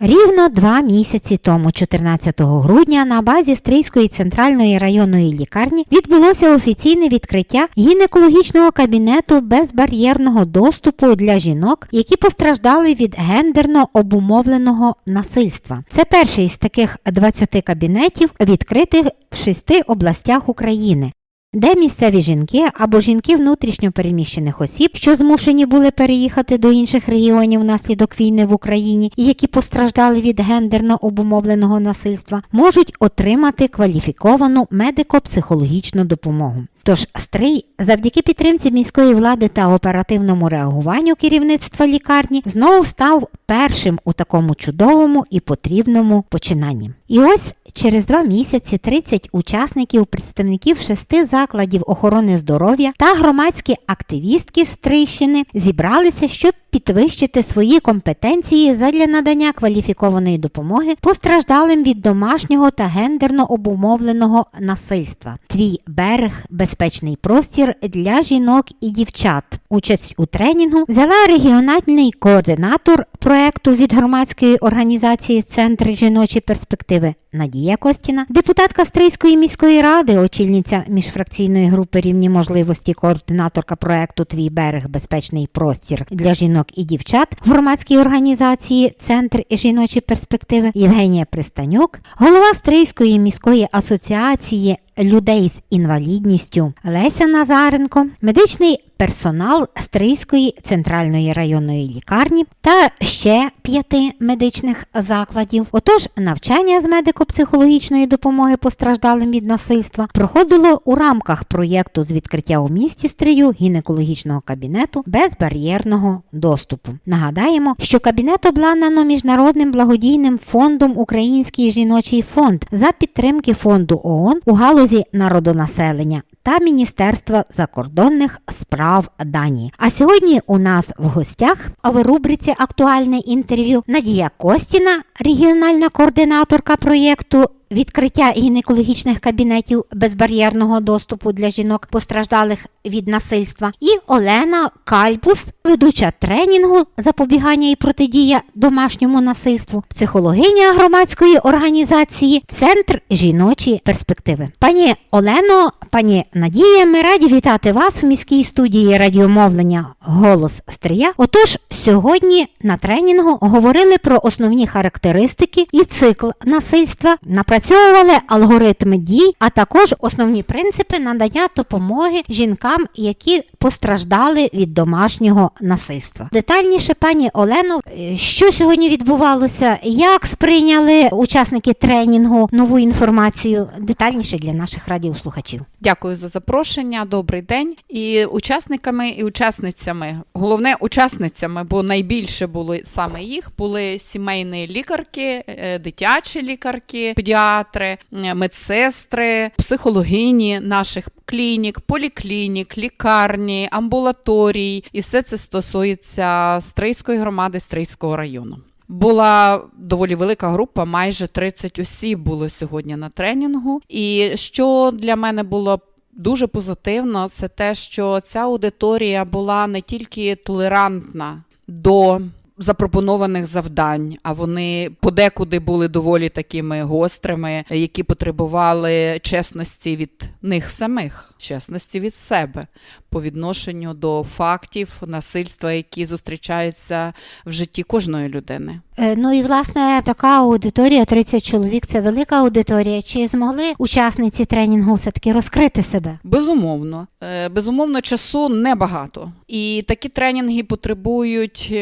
Рівно два місяці тому, 14 грудня, на базі Стрийської центральної районної лікарні відбулося офіційне відкриття гінекологічного кабінету безбар'єрного доступу для жінок, які постраждали від гендерно обумовленого насильства. Це перший з таких 20 кабінетів, відкритих в шести областях України де місцеві жінки або жінки внутрішньопереміщених осіб, що змушені були переїхати до інших регіонів внаслідок війни в Україні, і які постраждали від гендерно обумовленого насильства, можуть отримати кваліфіковану медико-психологічну допомогу. Тож Стрий, завдяки підтримці міської влади та оперативному реагуванню керівництва лікарні, знову став першим у такому чудовому і потрібному починанні. І ось через два місяці 30 учасників, представників шести закладів охорони здоров'я та громадські активістки Стрийщини зібралися, щоб підвищити свої компетенції задля надання кваліфікованої допомоги постраждалим від домашнього та гендерно обумовленого насильства. Твій берег безпечний простір для жінок і дівчат. Участь у тренінгу взяла регіональний координатор проекту від громадської організації Центр жіночі перспективи Надія Костіна, депутатка Стрийської міської ради, очільниця міжфракційної групи рівні можливості, координаторка проекту Твій берег. Безпечний простір для жінок і дівчат в громадській організації Центр жіночі перспективи Євгенія Пристанюк, голова Стрийської міської асоціації людей з інвалідністю Леся Назаренко, медичний персонал Стрийської центральної районної лікарні та ще п'яти медичних закладів. Отож, навчання з медико-психологічної допомоги постраждалим від насильства проходило у рамках проєкту з відкриття у місті Стрию гінекологічного кабінету безбар'єрного доступу. Нагадаємо, що кабінет обладнано міжнародним благодійним фондом Український жіночий фонд за підтримки фонду ООН у галузі народонаселення та Міністерства закордонних справ Данії. А сьогодні у нас в гостях в рубриці Актуальне інтерв'ю Надія Костіна, регіональна координаторка проєкту. Відкриття гінекологічних кабінетів безбар'єрного доступу для жінок, постраждалих від насильства, і Олена Кальбус, ведуча тренінгу запобігання і протидія домашньому насильству, психологиня громадської організації Центр жіночі перспективи. Пані Олено, пані Надія, ми раді вітати вас у міській студії радіомовлення Голос Стрия. Отож, сьогодні на тренінгу говорили про основні характеристики і цикл насильства. Напрацьовували алгоритми дій, а також основні принципи надання допомоги жінкам, які постраждали від домашнього насильства. Детальніше, пані Олено, е, що сьогодні відбувалося, як сприйняли учасники тренінгу нову інформацію детальніше для наших радіослухачів. Дякую за запрошення. Добрий день. І учасниками і учасницями, головне учасницями, бо найбільше було саме їх, були сімейні лікарки, е, дитячі лікарки, педіатри, е, медсестри, психологині наших клінік, поліклінік, лікарні, амбулаторій, і все це стосується Стрийської громади Стрийського району. Була доволі велика група, майже 30 осіб було сьогодні на тренінгу. І що для мене було дуже позитивно, це те, що ця аудиторія була не тільки толерантна до запропонованих завдань, а вони подекуди були доволі такими гострими, які потребували чесності від них самих, чесності від себе по відношенню до фактів насильства, які зустрічаються в житті кожної людини. Е, Ну і власне така аудиторія, 30 чоловік, це велика аудиторія. Чи змогли учасниці тренінгу все-таки розкрити себе? Безумовно, Е, безумовно, часу небагато, і такі тренінги потребують.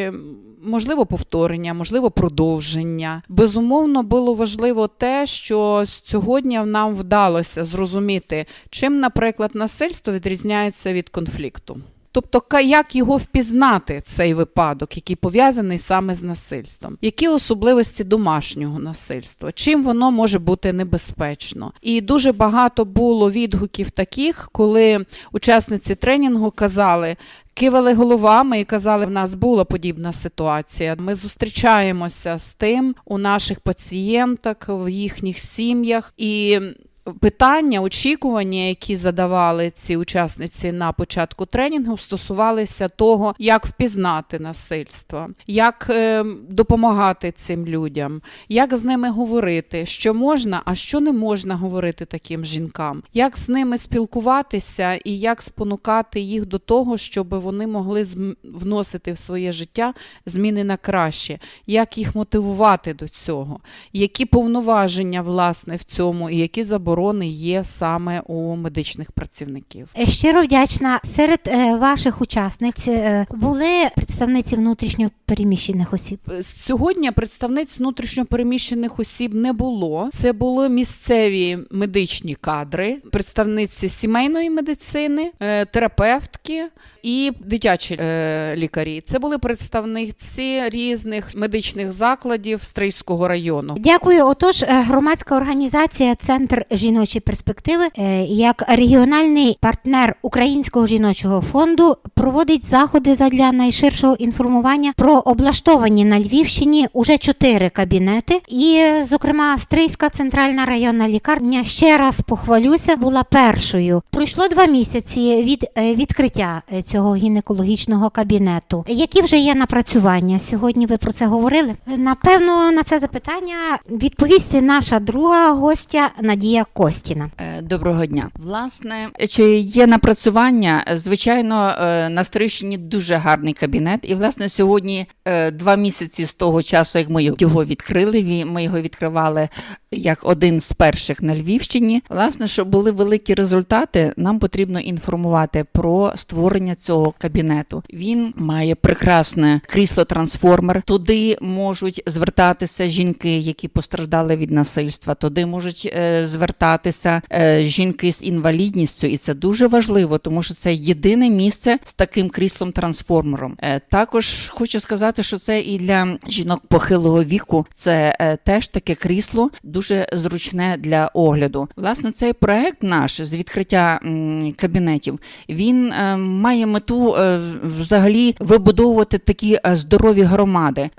Можливо, повторення, можливо, продовження. Безумовно, було важливо те, що сьогодні нам вдалося зрозуміти, чим, наприклад, насильство відрізняється від конфлікту. Тобто, як його впізнати, цей випадок, який пов'язаний саме з насильством? Які особливості домашнього насильства? Чим воно може бути небезпечно? І дуже багато було відгуків таких, коли учасниці тренінгу казали. Кивали головами і казали, в нас була подібна ситуація. Ми зустрічаємося з тим у наших пацієнток, в їхніх сім'ях. І питання, очікування, які задавали ці учасниці на початку тренінгу, стосувалися того, як впізнати насильство, як е, допомагати цим людям, як з ними говорити, що можна, а що не можна говорити таким жінкам, як з ними спілкуватися і як спонукати їх до того, щоб вони могли вносити в своє життя зміни на краще, як їх мотивувати до цього, які повноваження власне в цьому і які заборони є саме у медичних працівників. Е, Щиро вдячна. Серед е, ваших учасниць е, були представниці внутрішньо переміщених осіб. Сьогодні представниць внутрішньопереміщених осіб не було. Це були місцеві медичні кадри, представниці сімейної медицини, терапевтки і дитячі лікарі. Це були представниці різних медичних закладів Стрийського району. Дякую. Отож, громадська організація Центр жіночої перспективи е, як регіональний партнер Українського жіночого фонду проводить заходи задля найширшого інформування про облаштовані на Львівщині уже чотири кабінети. І, зокрема, Стрийська центральна районна лікарня ще раз похвалюся, була першою. Пройшло два місяці від е, відкриття е, цього гінекологічного кабінету. Які вже є напрацювання? Сьогодні ви про це говорили? Напевно, на це запитання відповісти наша друга гостя Надія Костіна. Е, Доброго дня. Власне, чи є напрацювання? Звичайно, на Стрийщині дуже гарний кабінет. І власне сьогодні е, два місяці з того часу, як ми його відкрили. ві- Ми його відкривали як один з перших на Львівщині. Власне, щоб були великі результати, нам потрібно інформувати про створення цього кабінету. Він має прекрасне крісло-трансформер. Туди можуть звертатися жінки, які постраждали від насильства. Туди можуть е, звертатися е, жінки з інвалідністю, і це дуже важливо, тому що це єдине місце таким кріслом-трансформером. Е, також хочу сказати, що це і для жінок похилого віку. Це е, теж таке крісло дуже зручне для огляду. Власне, цей проект наш з відкриття кабінетів він е, має мету взагалі вибудовувати такі здорові громади,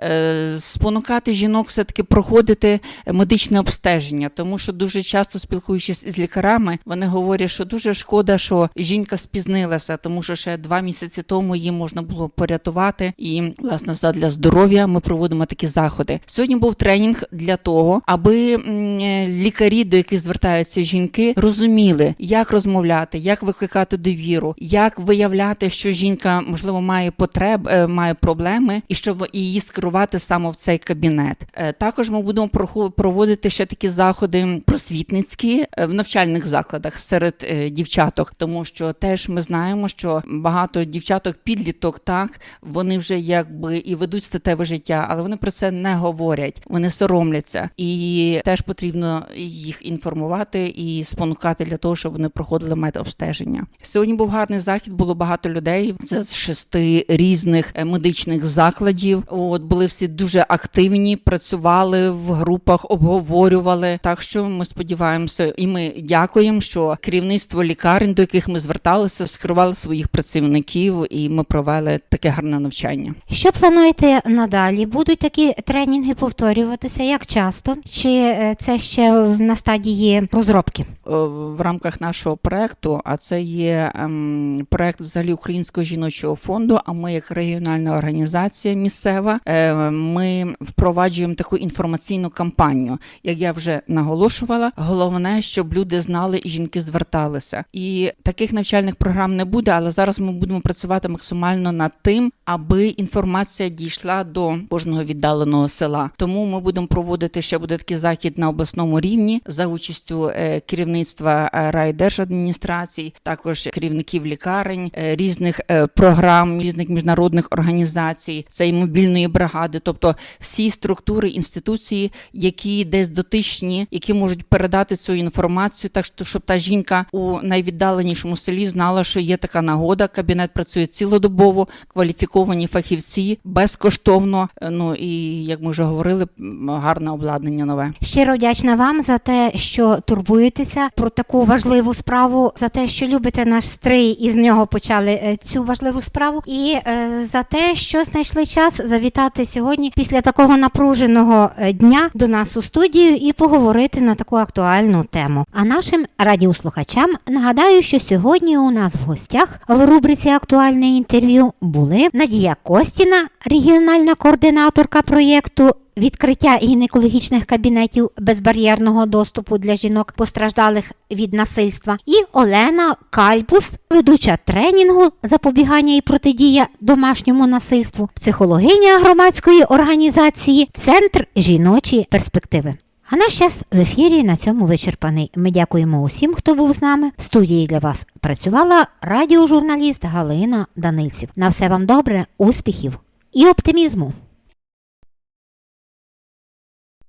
спонукати жінок все таки проходити медичне обстеження, тому що дуже часто спілкуючись із лікарами, вони говорять, що дуже шкода, що жінка спізнилася, тому що ще два місяці тому її можна було порятувати. І власне задля здоров'я ми проводимо такі заходи. Сьогодні був тренінг для того, аби е, лікарі, до яких звертаються жінки, розуміли, як розмовляти, як викликати довіру, як виявляти, що жінка можливо має потреб, е, має проблеми, і щоб її скерувати саме в цей кабінет. Е, Також ми будемо проводити ще такі заходи просвітницькі в навчальних закладах серед дівчаток, тому що теж ми знаємо, що багато дівчаток підліток так вони вже якби і ведуть статеве життя, але вони про це не говорять, вони соромляться, і теж потрібно їх інформувати і спонукати для того, щоб вони проходили медобстеження. Сьогодні був гарний захід, було багато людей. Це з шести різних е, медичних закладів. От були всі дуже активні, працювали в групах, обговорювали. Так що ми сподіваємося, і ми дякуємо, що керівництво лікарень, до яких ми зверталися, скривали своїх працівників, і ми провели таке гарне навчання. Що плануєте надалі? Будуть такі тренінги повторюватися? Як часто? Чи е, це ще на стадії розробки? Е, в рамках нашого проекту, а це є ем, проект взагалі Українського жіночого фонду. А ми, як регіональна організація місцева, е, ми впроваджуємо таку інформаційну кампанію. Як я вже наголошувала, головне, щоб люди знали і жінки зверталися. І таких навчальних програм не буде, але зараз ми будемо працювати максимально над тим, аби інформація дійшла до кожного віддаленого села. Тому ми будемо проводити ще буде такий захід на обласному рівні за участю е, керівництва е, райдержадміністрацій, також керівників лікарень, е, різних програм, різних міжнародних організацій, це і мобільної бригади, тобто всі структури інституції, які десь дотичні, які можуть передати цю інформацію, так що щоб та жінка у найвіддаленішому селі знала, що є така нагода, кабінет кабінет працює цілодобово, кваліфіковані фахівці, безкоштовно. е, Ну і як ми вже говорили, гарне обладнання нове. Щиро вдячна вам за те, що турбуєтеся про таку важливу справу, за те, що любите наш стрий і з нього почали е, цю важливу справу, і е, за те, що знайшли час завітати сьогодні після такого напруженого е, дня до нас у студію і поговорити на таку актуальну тему. А нашим радіослухачам нагадаю, що сьогодні у нас в гостях в рубриці Актуальне інтерв'ю були Надія Костіна, регіональна координаторка проєкту відкриття гінекологічних кабінетів безбар'єрного доступу для жінок, постраждалих від насильства, і Олена Кальбус, ведуча тренінгу запобігання і протидія домашньому насильству, психологиня громадської організації Центр жіночі перспективи. А наш час в ефірі на цьому вичерпаний. Ми дякуємо усім, хто був з нами. В студії для вас працювала радіожурналіст Галина Данильців. На все вам добре, успіхів і оптимізму!